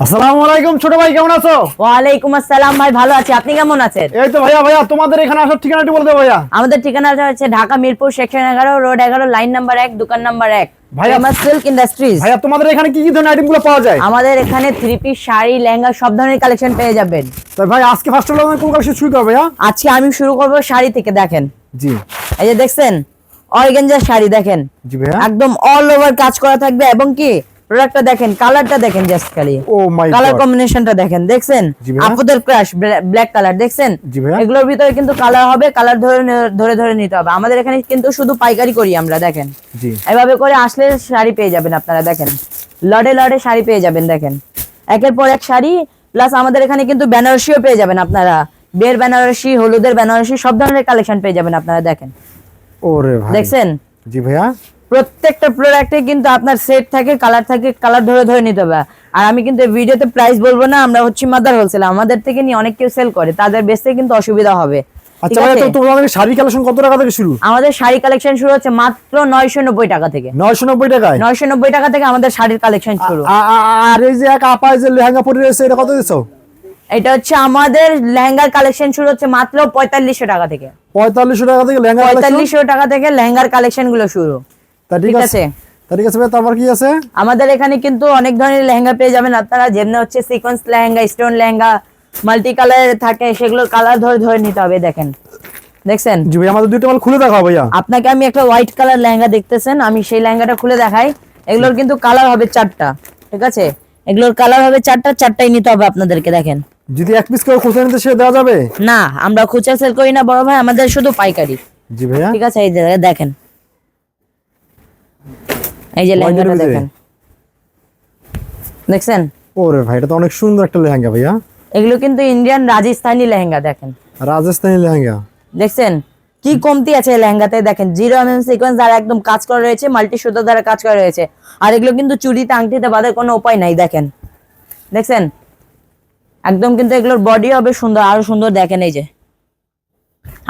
আসসালামু আলাইকুম ছোট ভাই কেমন আছো? ওয়ালাইকুম আসসালাম ভাই ভালো আছি। আপনি কেমন আছেন? এই তো ভাইয়া ভাইয়া তোমাদের এখানে আসার ঠিকানাটি বলতে ভাইয়া। আমাদের ঠিকানাটা হচ্ছে ঢাকা মিরপুর সেকশন এগারো রোড এগারো লাইন নাম্বার এক দোকান নাম্বার এক। ভাইয়া- ফেমাস সিল্ক ইন্ডাস্ট্রিজ ভাইয়া তোমাদের এখানে কি কি ধরনের আইটেম পাওয়া যায়? আমাদের এখানে থ্রি পিস শাড়ি লেহেঙ্গা সব ধরনের কালেকশন পেয়ে যাবেন। তাই ভাই আজকে ফার্স্ট অফ কোন কালেকশন শুরু করবে ভাইয়া? আজকে আমি শুরু করব শাড়ি থেকে দেখেন। জি। এই যে দেখছেন? অর্গেঞ্জার শাড়ি দেখেন। জি ভাইয়া। একদম অল ওভার কাজ করা থাকবে এবং কি? প্রোডাক্টটা দেখেন কালারটা দেখেন জাস্ট খালি। ও মাই কালার কম্বিনেশনটা দেখেন দেখছেন? আপুদের ক্রাশ ব্ল্যাক কালার দেখছেন। এগুলোর ভিতরে কিন্তু কালার হবে কালার ধরে ধরে ধরে নিতে হবে। আমাদের এখানে কিন্তু শুধু পাইকারি করি আমরা দেখেন। এভাবে করে আসলে শাড়ি পেয়ে যাবেন আপনারা দেখেন। লড়ে লড়ে শাড়ি পেয়ে যাবেন দেখেন। একের পর এক শাড়ি প্লাস আমাদের এখানে কিন্তু বেনারসিও পেয়ে যাবেন আপনারা। বের বেনারসি হলুদের বেনারসি সব ধরনের কালেকশন পেয়ে যাবেন আপনারা দেখেন। ওরে ভাই। দেখছেন? জি ভাইয়া। প্রত্যেকটা প্রোডাক্টে কিন্তু আপনার সেট থাকে কালার থাকে কালার ধরে ধরে নিতে হবে। আর আমি কিন্তু ভিডিওতে প্রাইস বলব না আমরা হচ্ছে মাদার হোলসেল আমাদের থেকে নিয়ে অনেক কেউ সেল করে তাদের বেচতে কিন্তু অসুবিধা হবে। আচ্ছা তো তোমাদের শাড়ি কালেকশন কত টাকা থেকে শুরু? আমাদের শাড়ি কালেকশন শুরু হচ্ছে মাত্র নয়শো নব্বই টাকা থেকে। নয়শো নব্বই টাকায়? নয়শো নব্বই টাকা থেকে আমাদের শাড়ির কালেকশন শুরু। আর এই যে এক আপা যে লেহেঙ্গা পরে রয়েছে এটা কত দিছো? এটা হচ্ছে আমাদের লেহেঙ্গার কালেকশন শুরু হচ্ছে মাত্র পঁয়তাল্লিশশো টাকা থেকে। পঁয়তাল্লিশশো টাকা থেকে লেহেঙ্গা কালেকশন পঁয়তাল্লিশশো টাকা থেকে লেহেঙ্গার কালেকশনগুলো শুরু। তা ঠিক আছে। আছে। ঠিক আছে তারপর কি আছে? আমাদের এখানে কিন্তু অনেক ধরনের লেহেঙ্গা পেয়ে যাবেন আপনারা যেমনি হচ্ছে sequence lehenga stone lehenga multi colour থাকে সেগুলো কালার ধরে ধরে নিতে হবে দেখেন। দেখছেন? জি ভাই আমাদের দুইটা মাল খুলে দেখাও ভাইয়া। আপনাকে আমি একটা হোয়াইট কালার লেহেঙ্গা দেখতেছেন আমি সেই লেহেঙ্গাটা খুলে দেখাই। এগুলোর কিন্তু কালার হবে চারটা ঠিক আছে? এগুলোর কালার হবে চারটা চারটাই নিতে হবে আপনাদেরকে দেখেন। যদি এক পিস কেউ খুচরা নিতে সে দেওয়া যাবে? না আমরা খুচরা সেল করি না বড় ভাই আমাদের শুধু পাইকারি। জি ভাইয়া। ঠিক আছে এই দেখেন। এই যে লেহেঙ্গাটা দেখেন। দেখছেন? ওরে ভাই এটা তো অনেক সুন্দর একটা লেহেঙ্গা ভাইয়া। এগুলো কিন্তু ইন্ডিয়ান রাজস্থানি লেহেঙ্গা দেখেন। রাজস্থানী লেহেঙ্গা। দেখছেন? কি কমতি আছে এই লেহেঙ্গাতে দেখেন। জিরো এম এম সিকোয়েন্স দ্বারা একদম কাজ করা রয়েছে মাল্টি সুতো দ্বারা কাজ করা রয়েছে। আর এগুলো কিন্তু চুরিতে আংটিতে বাঁধার কোনো উপায় নাই দেখেন। দেখছেন? একদম কিন্তু এগুলোর বডি হবে সুন্দর আরও সুন্দর দেখেন এই যে।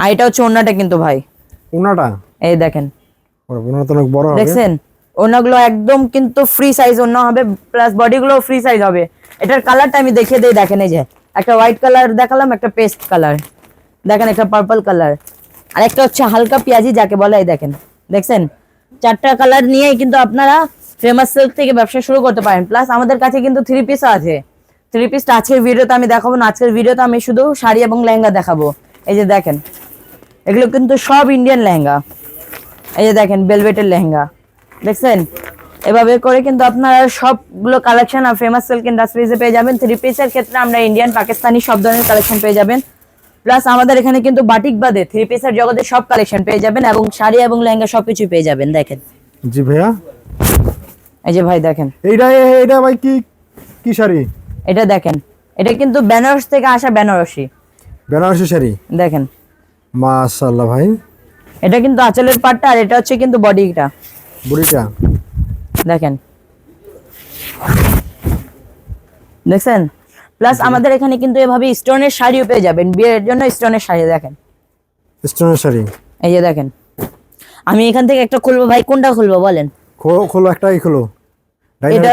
আর এটা হচ্ছে ওনাটা কিন্তু ভাই। ওনাটা এই দেখেন। ওনাটা তো অনেক বড় দেখছেন? ওনাগুলো একদম কিন্তু ফ্রি সাইজ অন্য হবে প্লাস বডিগুলো ফ্রি সাইজ হবে। এটার কালারটা আমি দেখিয়ে দিই, দেখেন এই যে। একটা হোয়াইট কালার দেখালাম, একটা পেস্ট কালার দেখেন একটা পার্পল কালার আর একটা হচ্ছে হালকা পেঁয়াজি, যাকে বলে, এই দেখেন। দেখছেন? চারটা কালার নিয়েই কিন্তু আপনারা ফেমাস সিল্ক থেকে ব্যবসা শুরু করতে পারেন। প্লাস আমাদের কাছে কিন্তু থ্রি পিসও আছে। থ্রি পিসটা আজকের ভিডিওতে আমি দেখাবো না। আজকের ভিডিওতে আমি শুধু শাড়ি এবং লেহেঙ্গা দেখাবো। এই যে দেখেন। এগুলো কিন্তু সব ইন্ডিয়ান লেহেঙ্গা। এই যে দেখেন বেলভেটের লেহেঙ্গা। দেখছেন? এভাবে করে কিন্তু আপনারা সবগুলো কালেকশন আর ফেমাস সিল্ক ইন্ডাস্ট্রিজে পেয়ে যাবেন। থ্রি পিসের ক্ষেত্রে আমরা ইন্ডিয়ান পাকিস্তানি সব ধরনের কালেকশন পেয়ে যাবেন। প্লাস আমাদের এখানে কিন্তু বাটিক বাদে থ্রি পিসের জগতে সব কালেকশন পেয়ে যাবেন এবং শাড়ি এবং লেহেঙ্গা সবকিছু পেয়ে যাবেন দেখেন। জি ভাইয়া। এই যে ভাই দেখেন। এইটা এইটা ভাই কি কি শাড়ি? এটা দেখেন। এটা কিন্তু বেনারস থেকে আসা বেনারসি। বেনারসি শাড়ি? দেখেন। মাশাআল্লাহ ভাই। এটা কিন্তু আঁচলের পাটটা আর এটা হচ্ছে কিন্তু বডিটা বুড়িটা। দেখেন। দেখছেন? প্লাস আমাদের এখানে কিন্তু এভাবে স্টোনের শাড়িও পেয়ে যাবেন। বিয়ের জন্য স্টোনের শাড়ি দেখেন। স্টোনের শাড়ি? এই যে দেখেন। আমি এখান থেকে একটা খুলবো। ভাই কোনটা খুলবো বলেন? খোলো একটাই খোলো। এটা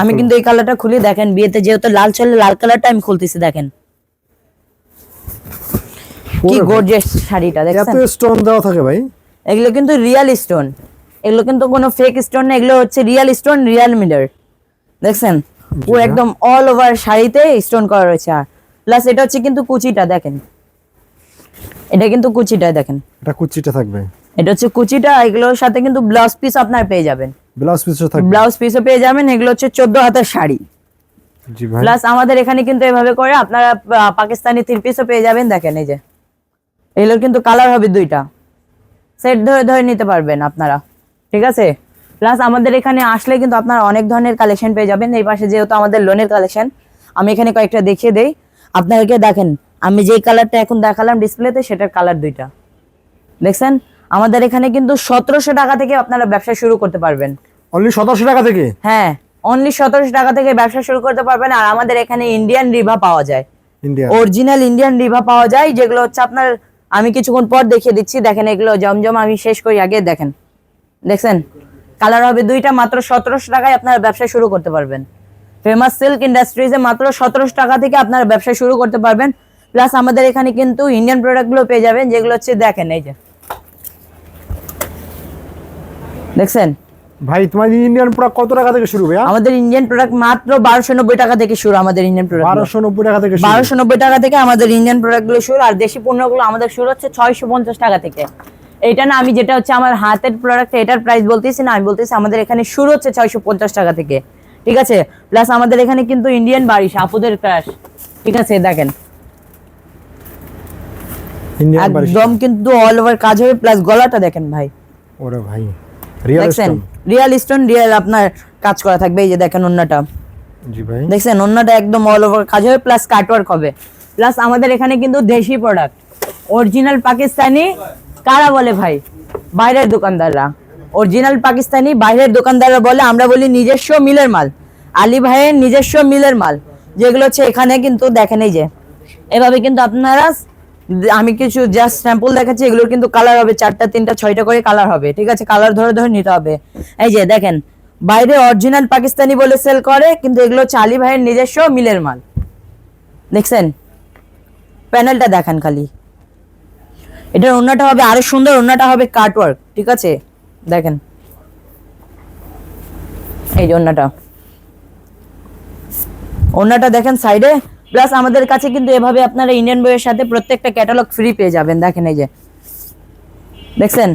আমি কিন্তু এই কালারটা খুলি। দেখেন বিয়েতে যেহেতু লাল চলে লাল কালারটা আমি খুলতেছি দেখেন। কি গর্জিয়াস শাড়িটা দেখেন এত স্টোন দেওয়া থাকে ভাই। এগুলো কিন্তু রিয়েল স্টোন এগুলো কিন্তু কোনো ফেক স্টোন না এগুলো হচ্ছে রিয়েল স্টোন রিয়েল মিডার দেখছেন? পুরো একদম অল ওভার শাড়িতে স্টোন করা রয়েছে। আর প্লাস এটা হচ্ছে কিন্তু কুচিটা দেখেন। এটা কিন্তু কুচিটা দেখেন। এটা কুচিটা থাকবে। এটা হচ্ছে কুচিটা এগুলোর সাথে কিন্তু ব্লাউজ পিস আপনার পেয়ে যাবেন। ব্লাউজ পিসও থাকবে। ব্লাউজ পিসও পেয়ে যাবেন এগুলো হচ্ছে চোদ্দ হাতের শাড়ি। জি ভাই। প্লাস আমাদের এখানে কিন্তু এভাবে করে আপনারা পাকিস্তানি থ্রি পিসও পেয়ে যাবেন দেখেন এই যে। এগুলোর কিন্তু কালার হবে দুইটা। সেট ধরে ধরে নিতে পারবেন আপনারা। ঠিক আছে? প্লাস আমাদের এখানে আসলে কিন্তু আপনারা অনেক ধরনের কালেকশন পেয়ে যাবেন। এই পাশে যেহেতু আমাদের লোনের কালেকশন আমি এখানে কয়েকটা দেখিয়ে দেই। আপনাদেরকে দেখেন আমি যেই কালারটা এখন দেখালাম ডিসপ্লেতে সেটার কালার দুইটা। দেখছেন? আমাদের এখানে কিন্তু সতেরোশো টাকা থেকে আপনারা ব্যবসা শুরু করতে পারবেন। অনলি সতেরোশো টাকা থেকে? হ্যাঁ অনলি সতেরোশো টাকা থেকে ব্যবসা শুরু করতে পারবেন। আর আমাদের এখানে ইন্ডিয়ান রিভা পাওয়া যায়। অরিজিনাল ইন্ডিয়ান রিভা পাওয়া যায় যেগুলো হচ্ছে আপনার আমি কিছুক্ষণ পর দেখিয়ে দিচ্ছি। দেখেন এগুলো জমজম আমি শেষ করি আগে দেখেন। দেখছেন? কালার হবে দুইটা মাত্র সতেরোশো টাকায় আপনারা ব্যবসা শুরু করতে পারবেন। ফেমাস সিল্ক ইন্ডাস্ট্রিজে মাত্র সতেরোশো টাকা থেকে আপনারা ব্যবসা শুরু করতে পারবেন। প্লাস আমাদের এখানে কিন্তু ইন্ডিয়ান প্রোডাক্টগুলো পেয়ে যাবেন যেগুলো হচ্ছে দেখেন এই যে। দেখছেন? ভাই তোমার ইন্ডিয়ান প্রোডাক্ট কত টাকা থেকে শুরু ভাইয়া? আমাদের ইন্ডিয়ান প্রোডাক্ট মাত্র বারোশো নব্বই টাকা থেকে শুরু আমাদের ইন্ডিয়ান প্রোডাক্ট বারোশো নব্বই টাকা থেকে শুরু। বারোশো নব্বই টাকা থেকে আমাদের ইন্ডিয়ান প্রোডাক্টগুলো শুরু আর দেশি পণ্যগুলো আমাদের শুরু হচ্ছে ছয়শো পঞ্চাশ টাকা থেকে। এইটা না আমি যেটা হচ্ছে আমার হাতের প্রোডাক্ট এটার প্রাইস বলতেছি না আমি বলতেছি আমাদের এখানে শুরু হচ্ছে ছয়শো পঞ্চাশ টাকা থেকে। ঠিক আছে? প্লাস আমাদের এখানে কিন্তু ইন্ডিয়ান বাড়ি সাপুদের ক্রাশ ঠিক আছে দেখেন। একদম কিন্তু অল ওভার কাজ হবে প্লাস গলাটা দেখেন ভাই। ওরে ভাই রিয়েল দেখছেন? রিয়াল স্টোন রিয়াল আপনার কাজ করা থাকবে এই যে দেখেন অন্যটা। জি ভাই। দেখছেন? অন্যটা একদম অল ওভার কাজ হবে প্লাস কাটওয়ার্ক হবে। প্লাস আমাদের এখানে কিন্তু দেশি প্রোডাক্ট অরিজিনাল পাকিস্তানি কারা বলে ভাই? বাইরের দোকানদাররা। অরিজিনাল পাকিস্তানি, বাইরের দোকানদাররা বলে, আমরা বলি নিজস্ব মিলের মাল। আলী ভাইয়ের নিজস্ব মিলের মাল, যেগুলো হচ্ছে এখানে কিন্তু দেখেন এই যে। এভাবে কিন্তু আপনারা, আমি কিছু জাস্ট স্যাম্পল দেখাচ্ছি এগুলোর কিন্তু কালার হবে, চারটা, তিনটা, ছয়টা করে কালার হবে। ঠিক আছে কালার ধরে ধরে নিতে হবে। এই যে দেখেন, বাইরে অরিজিনাল পাকিস্তানি বলে সেল করে, কিন্তু এগুলো হচ্ছে আলী ভাইয়ের নিজস্ব মিলের মাল। দেখছেন? প্যানেলটা দেখান খালি। এটার অন্যটা হবে আরও সুন্দর অন্যটা হবে কাটওয়ার্ক ঠিক আছে? দেখেন। এই যে অন্যটা অন্যটা দেখেন সাইডে প্লাস আমাদের কাছে কিন্তু এভাবে আপনারা ইন্ডিয়ান বইয়ের সাথে প্রত্যেকটা ক্যাটালগ ফ্রি পেয়ে যাবেন, দেখেন এই যে। দেখছেন?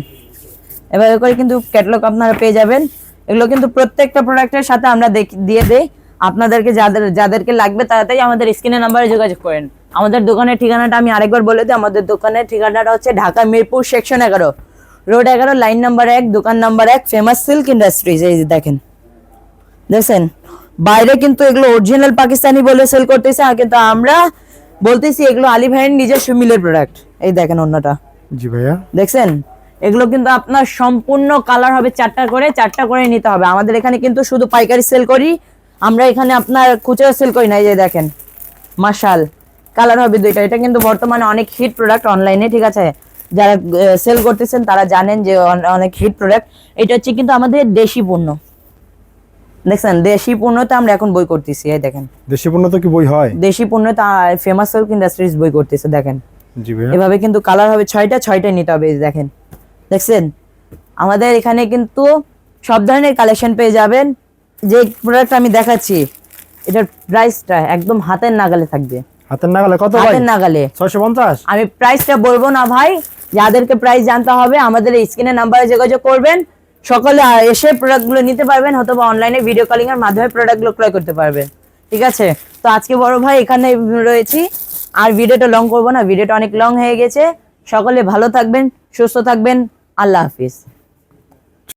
এভাবে করে কিন্তু ক্যাটালগ আপনারা পেয়ে যাবেন। এগুলো কিন্তু প্রত্যেকটা প্রোডাক্টের সাথে আমরা দিয়ে দেই। আপনাদেরকে যাদের, যাদেরকে লাগবে তাড়াতাড়ি আমাদের স্ক্রিনের নাম্বারে যোগাযোগ করেন। আমাদের দোকানের ঠিকানাটা আমি আরেকবার বলে দিই আমাদের দোকানের ঠিকানাটা হচ্ছে ঢাকা মিরপুর সেকশন এগারো। রোড এগারো লাইন নাম্বার এক দোকান নাম্বার এক ফেমাস সিল্ক ইন্ডাস্ট্রিজ এই দেখেন। দেখছেন? বাইরে কিন্তু এগুলো অরিজিনাল পাকিস্তানি বলে সেল করতেছে কিন্তু আমরা বলতেছি এগুলো আলী ভাইয়ের নিজস্ব মিলের প্রোডাক্ট এই দেখেন অন্যটা। জি ভাইয়া। দেখছেন? এগুলো কিন্তু আপনার সম্পূর্ণ কালার হবে চারটা করে চারটা করে নিতে হবে। আমাদের এখানে কিন্তু শুধু পাইকারি সেল করি আমরা এখানে আপনার খুচরা সেল করি না এই যে দেখেন। মাশাল। কালার হবে দুইটা। এটা কিন্তু বর্তমানে অনেক হিট প্রোডাক্ট অনলাইনে ঠিক আছে? যারা সেল করতেছেন তারা জানেন যে অনেক হিট প্রোডাক্ট এটা হচ্ছে কিন্তু আমাদের দেশি পণ্য। দেখছেন? দেশি পণ্যতে আমরা এখন বই করতেছি এই দেখেন। দেশি পণ্য তো কি বই হয়? দেশি পণ্যতে ফেমাস সিল্ক ইন্ডাস্ট্রিজ বই করতেছে দেখেন। এভাবে কিন্তু কালার হবে ছয়টা ছয়টাই নিতে হবে দেখেন। দেখছেন? আমাদের এখানে কিন্তু সব ধরনের কালেকশন পেয়ে যাবেন। যে প্রোডাক্ট আমি দেখাচ্ছি এটার প্রাইসটা একদম হাতের নাগালে থাকবে। হাতের নাগালে কত ভাই? হাতের নাগালে। ছয়শো পঞ্চাশ? আমি প্রাইসটা বলব না ভাই। যাদেরকে প্রাইস জানতে হবে আমাদের স্ক্রিনের নাম্বারে যোগাযোগ করবেন। সকলে এসে প্রোডাক্টগুলো নিতে পারবেন অথবা অনলাইনে ভিডিও কলিং এর মাধ্যমে প্রোডাক্টগুলো ক্রয় করতে পারবেন। ঠিক আছে? তো আজকে বড় ভাই এখানে রয়েছি। আর ভিডিওটা লং করব না ভিডিওটা অনেক লং হয়ে গেছে। সকলে ভালো থাকবেন সুস্থ থাকবেন। আল্লাহ হাফিজ।